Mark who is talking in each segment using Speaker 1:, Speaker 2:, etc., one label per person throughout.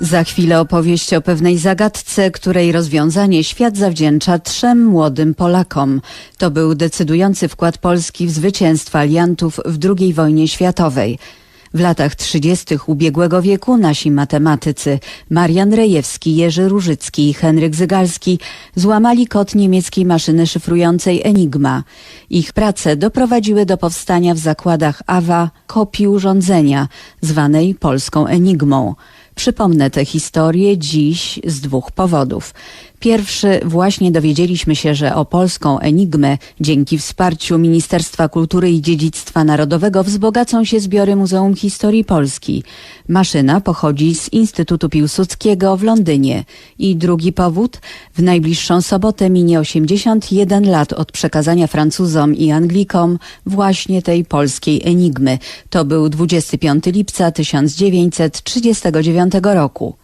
Speaker 1: Za chwilę opowieść o pewnej zagadce, której rozwiązanie świat zawdzięcza trzem młodym Polakom. To był decydujący wkład Polski w zwycięstwa aliantów w II wojnie światowej. W latach 30. ubiegłego wieku nasi matematycy Marian Rejewski, Jerzy Różycki i Henryk Zygalski złamali kod niemieckiej maszyny szyfrującej Enigma. Ich prace doprowadziły do powstania w zakładach AWA kopii urządzenia, zwanej polską Enigmą. Przypomnę tę historię dziś z dwóch powodów. Pierwszy, właśnie dowiedzieliśmy się, że o polską enigmę dzięki wsparciu Ministerstwa Kultury i Dziedzictwa Narodowego wzbogacą się zbiory Muzeum Historii Polski. Maszyna pochodzi z Instytutu Piłsudskiego w Londynie. I drugi powód, w najbliższą sobotę minie 81 lat od przekazania Francuzom i Anglikom właśnie tej polskiej enigmy. To był 25 lipca 1939 roku.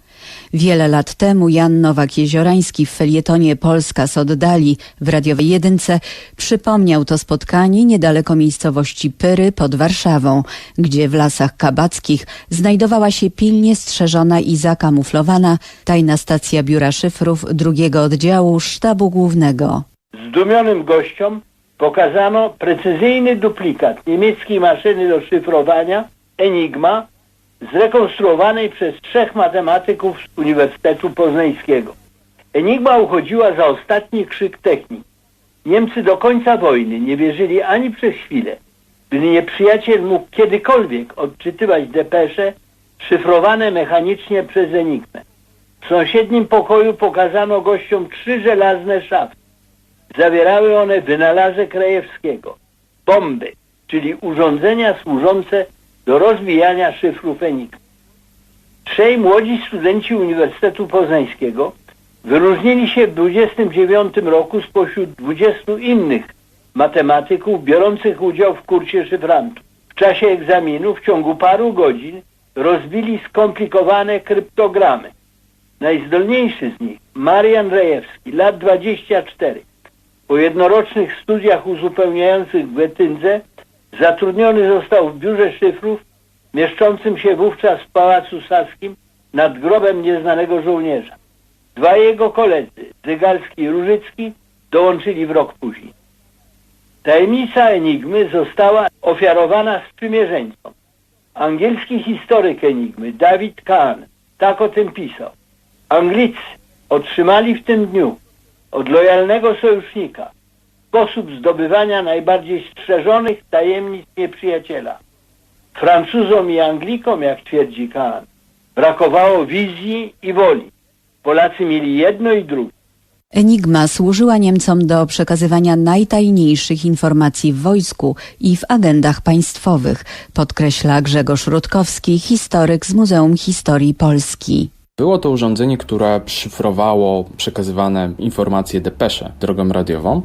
Speaker 1: Wiele lat temu Jan Nowak-Jeziorański w felietonie Polska z oddali w radiowej jedynce przypomniał to spotkanie niedaleko miejscowości Pyry pod Warszawą, gdzie w lasach kabackich znajdowała się pilnie strzeżona i zakamuflowana tajna stacja biura szyfrów drugiego oddziału sztabu głównego.
Speaker 2: Zdumionym gościom pokazano precyzyjny duplikat niemieckiej maszyny do szyfrowania Enigma zrekonstruowanej przez trzech matematyków z Uniwersytetu Poznańskiego. Enigma uchodziła za ostatni krzyk techniki. Niemcy do końca wojny nie wierzyli ani przez chwilę, gdy nieprzyjaciel mógł kiedykolwiek odczytywać depesze szyfrowane mechanicznie przez Enigmę. W sąsiednim pokoju pokazano gościom trzy żelazne szafy. Zawierały one wynalazek Krajewskiego. Bomby, czyli urządzenia służące do rozwijania szyfrów Enigmy. Trzej młodzi studenci Uniwersytetu Poznańskiego wyróżnili się w 29 roku spośród 20 innych matematyków biorących udział w kursie szyfrantów. W czasie egzaminu w ciągu paru godzin rozbili skomplikowane kryptogramy. Najzdolniejszy z nich, Marian Rejewski, lat 24, po jednorocznych studiach uzupełniających w Wetyndze Zatrudniony został w biurze szyfrów mieszczącym się wówczas w Pałacu Saskim nad grobem nieznanego żołnierza. Dwa jego koledzy, Zygalski i Różycki, dołączyli w rok później. Tajemnica Enigmy została ofiarowana sprzymierzeńcom. Angielski historyk Enigmy, David Kahn, tak o tym pisał. Anglicy otrzymali w tym dniu od lojalnego sojusznika sposób zdobywania najbardziej strzeżonych tajemnic nieprzyjaciela. Francuzom i Anglikom, jak twierdzi Kahn, brakowało wizji i woli. Polacy mieli jedno i drugie.
Speaker 1: Enigma służyła Niemcom do przekazywania najtajniejszych informacji w wojsku i w agendach państwowych, podkreśla Grzegorz Rutkowski, historyk z Muzeum Historii Polski.
Speaker 3: Było to urządzenie, które szyfrowało przekazywane informacje depesze drogą radiową,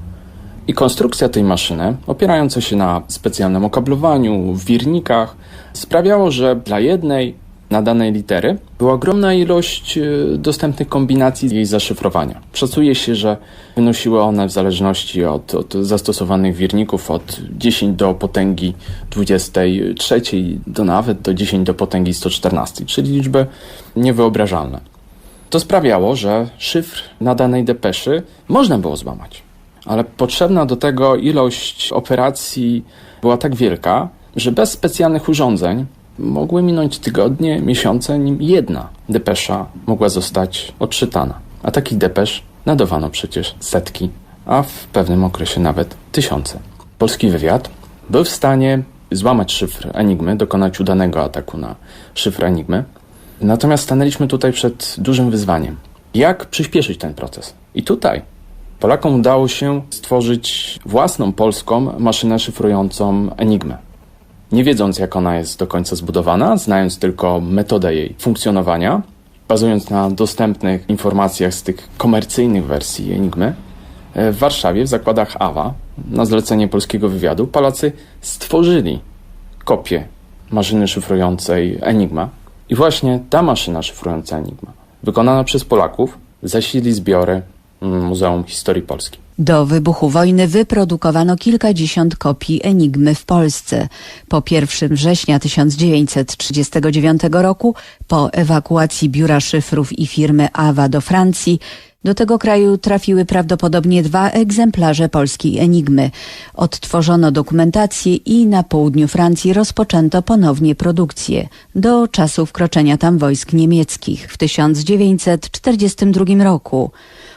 Speaker 3: i konstrukcja tej maszyny, opierająca się na specjalnym okablowaniu, wirnikach, sprawiało, że dla jednej nadanej litery była ogromna ilość e, dostępnych kombinacji jej zaszyfrowania. Szacuje się, że wynosiły one w zależności od, od zastosowanych wirników od 10 do potęgi 23 do nawet do 10 do potęgi 114, czyli liczby niewyobrażalne. To sprawiało, że szyfr nadanej depeszy można było złamać ale potrzebna do tego ilość operacji była tak wielka, że bez specjalnych urządzeń mogły minąć tygodnie, miesiące, nim jedna depesza mogła zostać odczytana. A takich depesz nadawano przecież setki, a w pewnym okresie nawet tysiące. Polski wywiad był w stanie złamać szyfr Enigmy, dokonać udanego ataku na szyfr Enigmy. Natomiast stanęliśmy tutaj przed dużym wyzwaniem. Jak przyspieszyć ten proces? I tutaj Polakom udało się stworzyć własną polską maszynę szyfrującą Enigmę. Nie wiedząc, jak ona jest do końca zbudowana, znając tylko metodę jej funkcjonowania, bazując na dostępnych informacjach z tych komercyjnych wersji Enigmy, e, w Warszawie, w zakładach AWA, na zlecenie polskiego wywiadu, Polacy stworzyli kopię maszyny szyfrującej Enigma. I właśnie ta maszyna szyfrująca Enigma, wykonana przez Polaków, zasili zbiory Muzeum Historii Polski.
Speaker 1: Do wybuchu wojny wyprodukowano kilkadziesiąt kopii Enigmy w Polsce. Po 1 września 1939 roku, po ewakuacji biura szyfrów i firmy AWA do Francji, do tego kraju trafiły prawdopodobnie dwa egzemplarze polskiej Enigmy. Odtworzono dokumentację i na południu Francji rozpoczęto ponownie produkcję do czasu wkroczenia tam wojsk niemieckich w 1942 roku.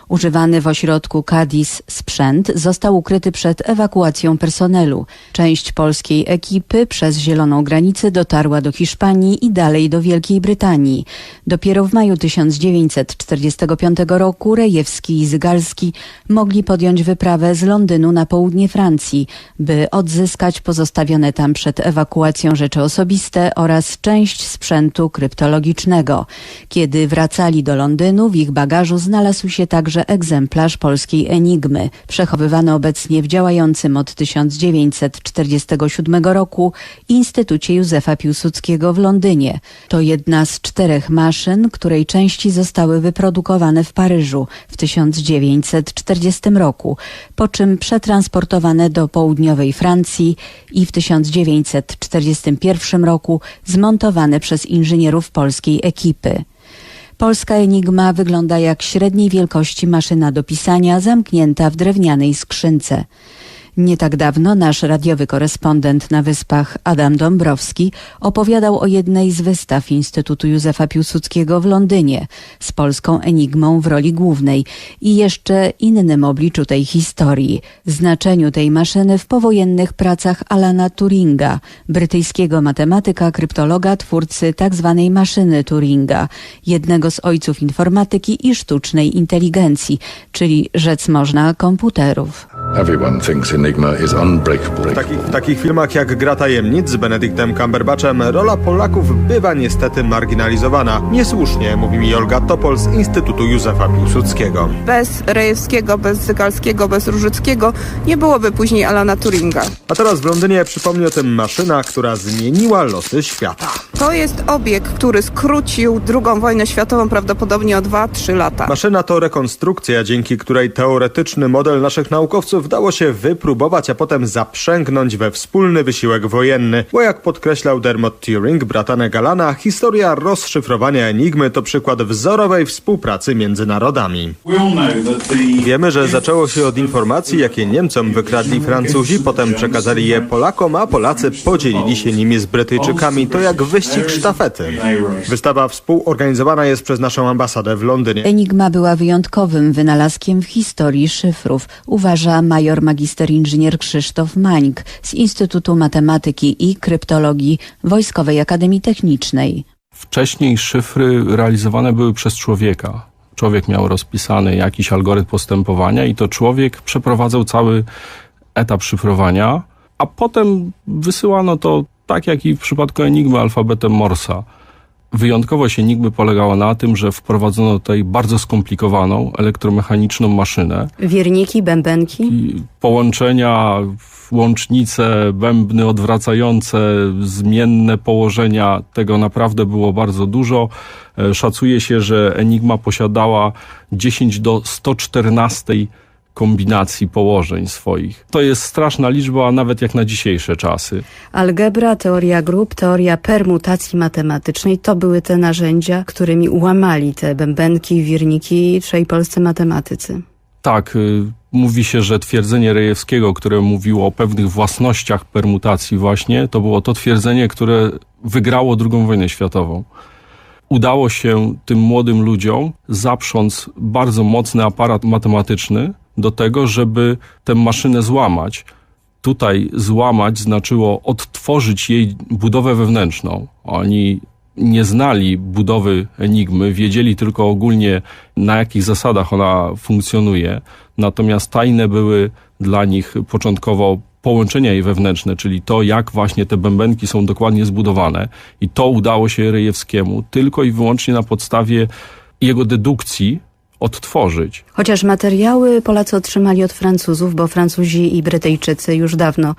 Speaker 1: Używany w ośrodku Cadiz sprzęt został ukryty przed ewakuacją personelu. Część polskiej ekipy przez zieloną granicę dotarła do Hiszpanii i dalej do Wielkiej Brytanii. Dopiero w maju 1945 roku Rejewski i Zygalski mogli podjąć wyprawę z Londynu na południe Francji, by odzyskać pozostawione tam przed ewakuacją rzeczy osobiste oraz część sprzętu kryptologicznego. Kiedy wracali do Londynu, w ich bagażu znalazł się także egzemplarz polskiej Enigmy, przechowywany obecnie w działającym od 1947 roku Instytucie Józefa Piłsudskiego w Londynie. To jedna z czterech maszyn, której części zostały wyprodukowane w Paryżu w 1940 roku, po czym przetransportowane do południowej Francji i w 1941 roku zmontowane przez inżynierów polskiej ekipy. Polska Enigma wygląda jak średniej wielkości maszyna do pisania zamknięta w drewnianej skrzynce. Nie tak dawno nasz radiowy korespondent na Wyspach Adam Dąbrowski opowiadał o jednej z wystaw Instytutu Józefa Piłsudskiego w Londynie z polską enigmą w roli głównej i jeszcze innym obliczu tej historii, znaczeniu tej maszyny w powojennych pracach Alana Turinga, brytyjskiego matematyka, kryptologa, twórcy tzw. Tak maszyny Turinga, jednego z ojców informatyki i sztucznej inteligencji, czyli rzec można komputerów.
Speaker 4: Everyone thinks Enigma is unbreakable.
Speaker 5: W takich, w takich filmach jak Gra Tajemnic z Benedictem Cumberbatchem rola Polaków bywa niestety marginalizowana. Niesłusznie, mówi mi Olga Topol z Instytutu Józefa Piłsudskiego.
Speaker 6: Bez Rejewskiego, bez Zygalskiego, bez Różyckiego nie byłoby później Alana Turinga.
Speaker 5: A teraz w Londynie przypomni o tym maszyna, która zmieniła losy świata.
Speaker 6: To jest obieg, który skrócił II wojnę światową prawdopodobnie o 2-3 lata.
Speaker 5: Maszyna to rekonstrukcja, dzięki której teoretyczny model naszych naukowców dało się wypróbować, a potem zaprzęgnąć we wspólny wysiłek wojenny. Bo jak podkreślał Dermot Turing, bratanek Galana, historia rozszyfrowania Enigmy to przykład wzorowej współpracy między narodami. Wiemy, że zaczęło się od informacji, jakie Niemcom wykradli Francuzi, potem przekazali je Polakom, a Polacy podzielili się nimi z Brytyjczykami. To jak wyścig sztafety. Wystawa współorganizowana jest przez naszą ambasadę w Londynie.
Speaker 1: Enigma była wyjątkowym wynalazkiem w historii szyfrów, uważa major magister inżynier Krzysztof Mańk z Instytutu Matematyki i Kryptologii Wojskowej Akademii Technicznej.
Speaker 7: Wcześniej szyfry realizowane były przez człowieka. Człowiek miał rozpisany jakiś algorytm postępowania i to człowiek przeprowadzał cały etap szyfrowania, a potem wysyłano to tak jak i w przypadku Enigmy alfabetem Morsa. Wyjątkowość Enigmy polegała na tym, że wprowadzono tutaj bardzo skomplikowaną elektromechaniczną maszynę.
Speaker 1: Wierniki, bębenki?
Speaker 7: Połączenia, łącznice, bębny odwracające, zmienne położenia, tego naprawdę było bardzo dużo. E, Szacuje się, że Enigma posiadała 10 do 114 kombinacji położeń swoich. To jest straszna liczba, nawet jak na dzisiejsze czasy.
Speaker 8: Algebra, teoria grup, teoria permutacji matematycznej to były te narzędzia, którymi łamali te bębenki, wirniki trzej polscy matematycy.
Speaker 7: Tak, y, mówi się, że twierdzenie Rejewskiego, które mówiło o pewnych własnościach permutacji właśnie, to było to twierdzenie, które wygrało II wojnę światową. Udało się tym młodym ludziom zaprząc bardzo mocny aparat matematyczny do tego, żeby tę maszynę złamać. Tutaj złamać znaczyło odtworzyć jej budowę wewnętrzną. Oni nie znali budowy Enigmy, wiedzieli tylko ogólnie na jakich zasadach ona funkcjonuje, natomiast tajne były dla nich początkowo połączenia jej wewnętrzne, czyli to, jak właśnie te bębenki są dokładnie zbudowane. I to udało się Rejewskiemu tylko i wyłącznie na podstawie jego dedukcji odtworzyć.
Speaker 8: Chociaż materiały Polacy otrzymali od Francuzów, bo Francuzi i Brytyjczycy już dawno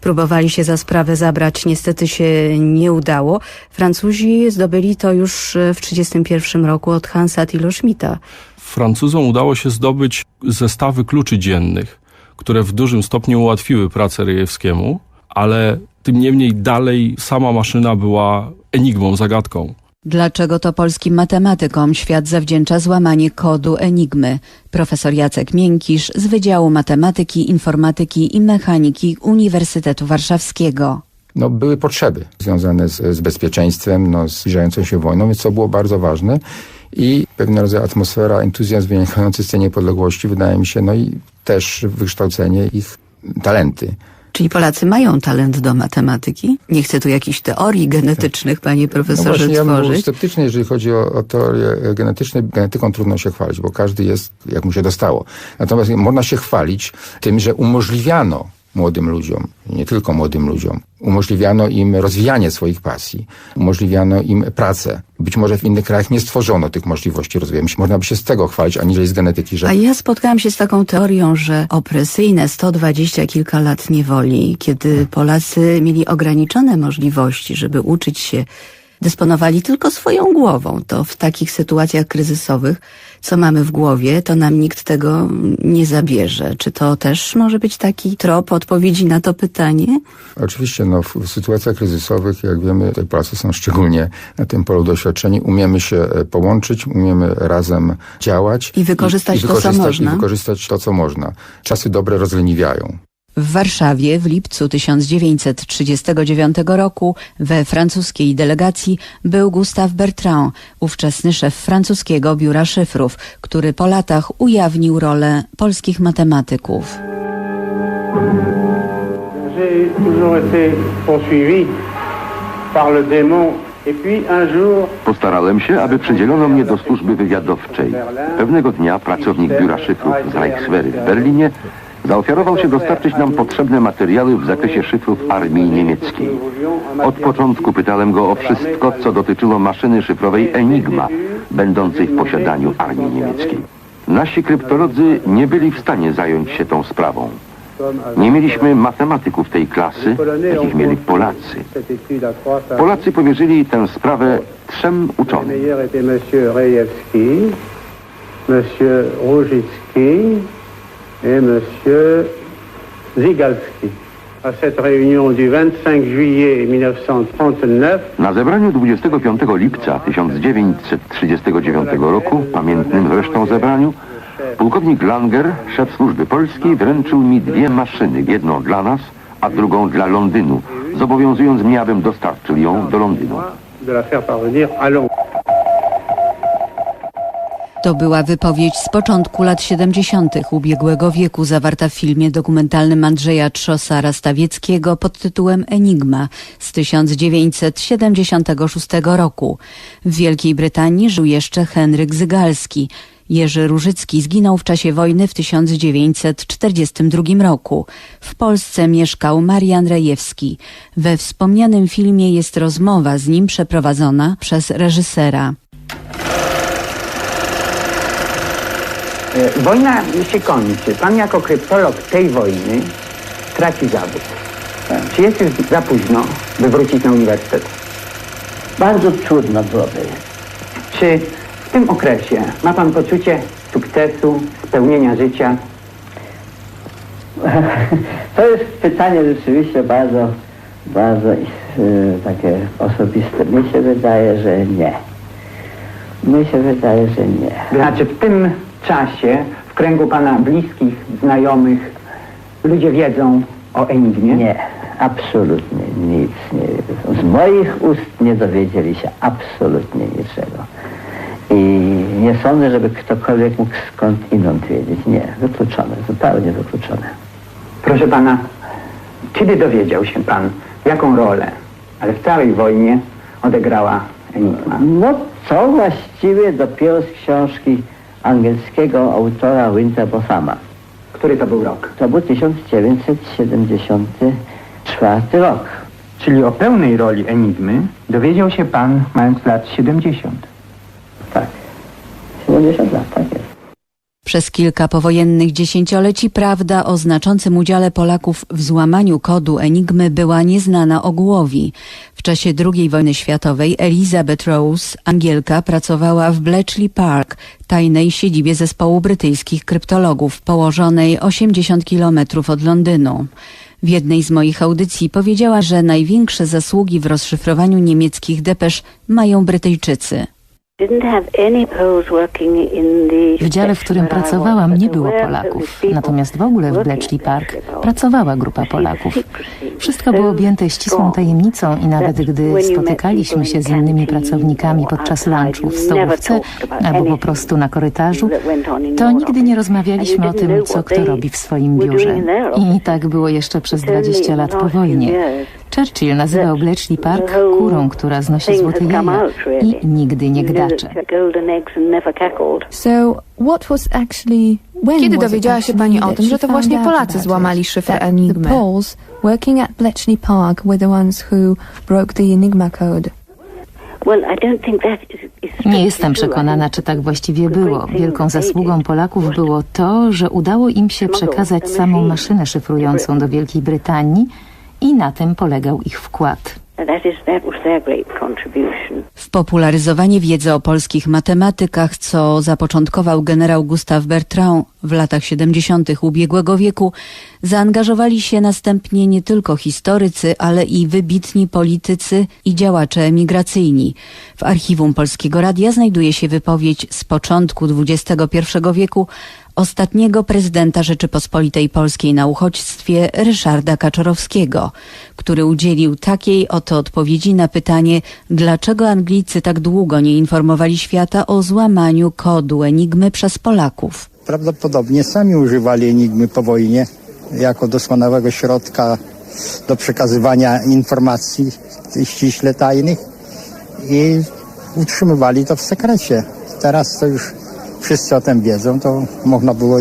Speaker 8: próbowali się za sprawę zabrać, niestety się nie udało. Francuzi zdobyli to już w 1931 roku od Hansa Tilo Schmidta.
Speaker 7: Francuzom udało się zdobyć zestawy kluczy dziennych, które w dużym stopniu ułatwiły pracę Rejewskiemu, ale tym niemniej dalej sama maszyna była enigmą, zagadką.
Speaker 1: Dlaczego to polskim matematykom świat zawdzięcza złamanie kodu Enigmy? Profesor Jacek Miękisz z Wydziału Matematyki, Informatyki i Mechaniki Uniwersytetu Warszawskiego.
Speaker 9: no, były potrzeby związane z, z bezpieczeństwem, no, z zbliżającą się wojną, więc to było bardzo ważne. I pewnego rodzaju atmosfera, entuzjazm wynikający z tej niepodległości, wydaje mi się, no i też wykształcenie ich talenty.
Speaker 10: Czyli Polacy mają talent do matematyki? Nie chcę tu jakichś teorii genetycznych, panie
Speaker 9: No
Speaker 10: profesorze,
Speaker 9: ja był
Speaker 10: tworzyć.
Speaker 9: sceptyczny, jeżeli chodzi o, o teorie genetyczne. Genetyką trudno się chwalić, bo każdy jest, jak mu się dostało. Natomiast można się chwalić tym, że umożliwiano młodym ludziom, nie tylko młodym ludziom, umożliwiano im rozwijanie swoich pasji, umożliwiano im pracę. Być może w innych krajach nie stworzono tych możliwości rozwoju. Można by się z tego chwalić, aniżeli z genetyki, że
Speaker 10: A ja spotkałam się z taką teorią, że opresyjne 120 kilka lat niewoli, kiedy Polacy mieli ograniczone możliwości, żeby uczyć się, dysponowali tylko swoją głową, to w takich sytuacjach kryzysowych, co mamy w głowie, to nam nikt tego nie zabierze. Czy to też może być taki trop odpowiedzi na to pytanie?
Speaker 9: Oczywiście no, w, w sytuacjach kryzysowych, jak wiemy, te Polacy są szczególnie na tym polu doświadczeni. Umiemy się e, połączyć, umiemy razem działać.
Speaker 10: I wykorzystać to, co
Speaker 9: wykorzystać,
Speaker 10: można.
Speaker 9: I wykorzystać to, co można. Czasy dobre rozleniwiają.
Speaker 1: W Warszawie w lipcu 1939 roku we francuskiej delegacji był Gustave Bertrand, ówczesny szef francuskiego biura szyfrów, który po latach ujawnił rolę polskich matematyków.
Speaker 11: J'ai toujours été poursuivi par le démon. Et puis un jour,
Speaker 3: Postarałem się, aby przydzielono mnie do służby wywiadowczej. Pewnego dnia pracownik biura szyfrów z Reichswehry w Berlinie zaoferował się dostarczyć nam potrzebne materiały w zakresie szyfrów armii niemieckiej. Od początku pytałem go o wszystko, co dotyczyło maszyny szyfrowej Enigma, będącej w posiadaniu armii niemieckiej. Nasi kryptolodzy nie byli w stanie zająć się tą sprawą. Nie mieliśmy matematyków tej klasy, jakich mieli Polacy. Polacy powierzyli tę sprawę trzem uczonym.
Speaker 11: meilleur était M. Rejewski, M. Ruzicki et M. Zigalski. À cette réunion du 25 juillet 1939,
Speaker 3: Na zebraniu 25 lipca 1939 roku, pamiętnym zresztą zebraniu, pułkownik Langer, szef służby polskiej, wręczył mi dwie maszyny, jedną dla nas, a drugą dla Londynu, zobowiązując mnie, abym dostarczył ją do Londynu.
Speaker 11: de la faire parvenir à Londres.
Speaker 1: To była wypowiedź z początku lat 70. ubiegłego wieku zawarta w filmie dokumentalnym Andrzeja Trzosara Stawieckiego pod tytułem Enigma z 1976 roku. W Wielkiej Brytanii żył jeszcze Henryk Zygalski. Jerzy Różycki zginął w czasie wojny w 1942 roku. W Polsce mieszkał Marian Rejewski. We wspomnianym filmie jest rozmowa z nim przeprowadzona przez reżysera.
Speaker 12: Wojna się kończy. Pan jako kryptolog tej wojny traci zawód. Czy jest już za późno, by wrócić na uniwersytet?
Speaker 11: Bardzo trudno byłoby.
Speaker 12: Czy w tym okresie ma pan poczucie sukcesu, spełnienia życia?
Speaker 11: To jest pytanie rzeczywiście bardzo, bardzo y, takie osobiste. Mi się wydaje, że nie. Mi się wydaje, że nie.
Speaker 12: Znaczy w tym czasie w kręgu pana bliskich, znajomych ludzie wiedzą o Enigmie?
Speaker 11: Nie, absolutnie nic nie wiedzą. Z moich ust nie dowiedzieli się absolutnie niczego. I nie sądzę, żeby ktokolwiek mógł skąd inąd wiedzieć. Nie, wykluczone, zupełnie wykluczone.
Speaker 12: Proszę pana, kiedy dowiedział się pan, jaką rolę, ale w całej wojnie odegrała Enigma?
Speaker 11: No to właściwie dopiero z książki angielskiego autora Winterbothama.
Speaker 12: Który to był rok?
Speaker 11: To był 1974 rok.
Speaker 12: Czyli o pełnej roli Enigmy dowiedział się pan mając lat 70.
Speaker 11: Tak. 70 lat, tak jest.
Speaker 1: Przez kilka powojennych dziesięcioleci prawda o znaczącym udziale Polaków w złamaniu kodu Enigmy była nieznana ogółowi. W czasie II wojny światowej Elizabeth Rose, Angielka, pracowała w Bletchley Park, tajnej siedzibie zespołu brytyjskich kryptologów, położonej 80 kilometrów od Londynu. W jednej z moich audycji powiedziała, że największe zasługi w rozszyfrowaniu niemieckich depesz mają Brytyjczycy.
Speaker 13: W dziale, w którym pracowałam, nie było Polaków. Natomiast w ogóle w Bletchley Park pracowała grupa Polaków. Wszystko było objęte ścisłą tajemnicą i nawet gdy spotykaliśmy się z innymi pracownikami podczas lunchu w stołówce albo po prostu na korytarzu, to nigdy nie rozmawialiśmy o tym, co kto robi w swoim biurze. I tak było jeszcze przez 20 lat po wojnie. Churchill nazywał Bletchley Park kurą, która znosi złote jaja i nigdy nie gdacze.
Speaker 14: Kiedy dowiedziała się Pani o tym, że to właśnie Polacy złamali szyfr Enigmy?
Speaker 15: working at Bletchley Park were the ones who broke the Enigma code.
Speaker 13: Nie jestem przekonana, czy tak właściwie było. Wielką zasługą Polaków było to, że udało im się przekazać samą maszynę szyfrującą do Wielkiej Brytanii i na tym polegał ich wkład.
Speaker 1: W popularyzowanie wiedzy o polskich matematykach, co zapoczątkował generał Gustave Bertrand w latach 70. ubiegłego wieku, zaangażowali się następnie nie tylko historycy, ale i wybitni politycy i działacze emigracyjni. W archiwum Polskiego Radia znajduje się wypowiedź z początku XXI wieku ostatniego prezydenta Rzeczypospolitej Polskiej na uchodźstwie Ryszarda Kaczorowskiego, który udzielił takiej oto odpowiedzi na pytanie, dlaczego Anglicy tak długo nie informowali świata o złamaniu kodu Enigmy przez Polaków.
Speaker 16: Prawdopodobnie sami używali Enigmy po wojnie jako doskonałego środka do przekazywania informacji ściśle tajnych i utrzymywali to w sekrecie. Teraz to już wszyscy o tym wiedzą, to można było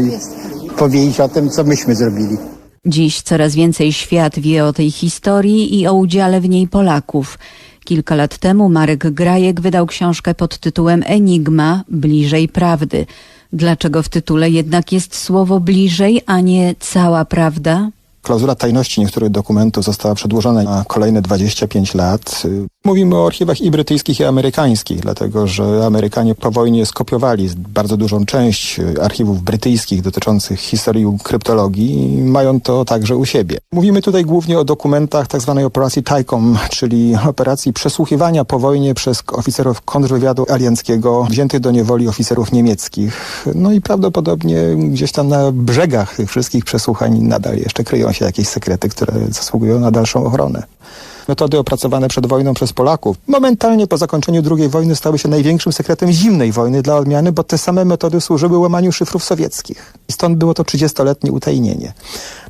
Speaker 16: powiedzieć o tym, co myśmy zrobili.
Speaker 1: Dziś coraz więcej świat wie o tej historii i o udziale w niej Polaków. Kilka lat temu Marek Grajek wydał książkę pod tytułem Enigma bliżej prawdy. Dlaczego w tytule jednak jest słowo bliżej, a nie cała prawda?
Speaker 17: Klauzula tajności niektórych dokumentów została przedłużona na kolejne 25 lat. Mówimy o archiwach i brytyjskich, i amerykańskich, dlatego że Amerykanie po wojnie skopiowali bardzo dużą część archiwów brytyjskich dotyczących historii kryptologii i mają to także u siebie. Mówimy tutaj głównie o dokumentach tzw. Tak operacji TICOM, czyli operacji przesłuchiwania po wojnie przez oficerów kontrwywiadu alianckiego wziętych do niewoli oficerów niemieckich. No i prawdopodobnie gdzieś tam na brzegach tych wszystkich przesłuchań nadal jeszcze kryją się jakieś sekrety, które zasługują na dalszą ochronę. Metody opracowane przed wojną przez Polaków momentalnie po zakończeniu II wojny stały się największym sekretem zimnej wojny dla odmiany, bo te same metody służyły łamaniu szyfrów sowieckich. I stąd było to 30-letnie utajnienie.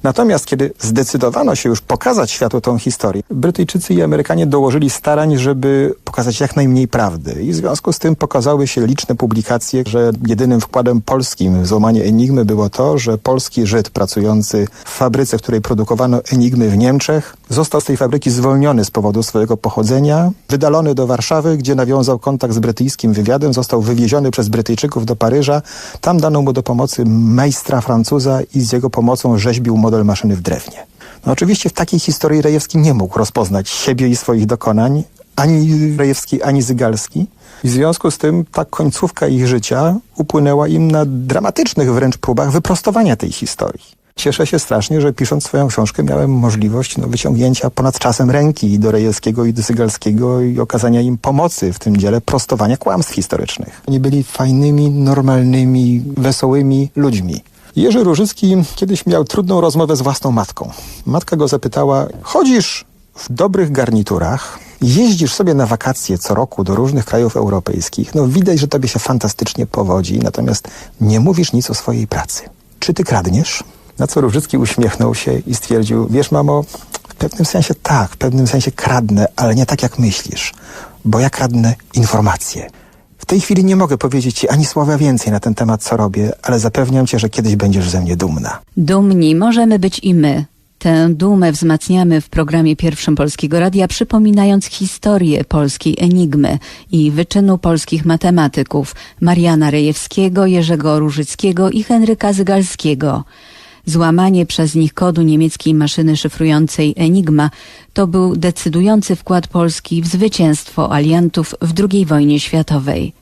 Speaker 17: Natomiast kiedy zdecydowano się już pokazać światu tą historię, Brytyjczycy i Amerykanie dołożyli starań, żeby pokazać jak najmniej prawdy. I w związku z tym pokazały się liczne publikacje, że jedynym wkładem polskim w złamanie Enigmy było to, że polski Żyd pracujący w fabryce, w której produkowano Enigmy w Niemczech, został z tej fabryki zwolniony z powodu swojego pochodzenia, wydalony do Warszawy, gdzie nawiązał kontakt z brytyjskim wywiadem, został wywieziony przez Brytyjczyków do Paryża. Tam dano mu do pomocy majstra Francuza i z jego pomocą rzeźbił model maszyny w drewnie. No oczywiście w takiej historii Rejewski nie mógł rozpoznać siebie i swoich dokonań, ani Rejewski, ani Zygalski. I w związku z tym ta końcówka ich życia upłynęła im na dramatycznych wręcz próbach wyprostowania tej historii. Cieszę się strasznie, że pisząc swoją książkę miałem możliwość no, wyciągnięcia ponad czasem ręki do Rejewskiego i do Sygalskiego i okazania im pomocy w tym dziele prostowania kłamstw historycznych. Oni byli fajnymi, normalnymi, wesołymi ludźmi. Jerzy Różycki kiedyś miał trudną rozmowę z własną matką. Matka go zapytała, chodzisz w dobrych garniturach, jeździsz sobie na wakacje co roku do różnych krajów europejskich, no widać, że tobie się fantastycznie powodzi, natomiast nie mówisz nic o swojej pracy. Czy ty kradniesz? Na co Różycki uśmiechnął się i stwierdził, wiesz mamo, w pewnym sensie tak, w pewnym sensie kradnę, ale nie tak jak myślisz, bo ja kradnę informacje. W tej chwili nie mogę powiedzieć Ci ani słowa więcej na ten temat, co robię, ale zapewniam Cię, że kiedyś będziesz ze mnie dumna.
Speaker 1: Dumni możemy być i my. Tę dumę wzmacniamy w programie pierwszym Polskiego Radia, przypominając historię polskiej enigmy i wyczynu polskich matematyków Mariana Rejewskiego, Jerzego Różyckiego i Henryka Zygalskiego. Złamanie przez nich kodu niemieckiej maszyny szyfrującej Enigma to był decydujący wkład Polski w zwycięstwo aliantów w II wojnie światowej.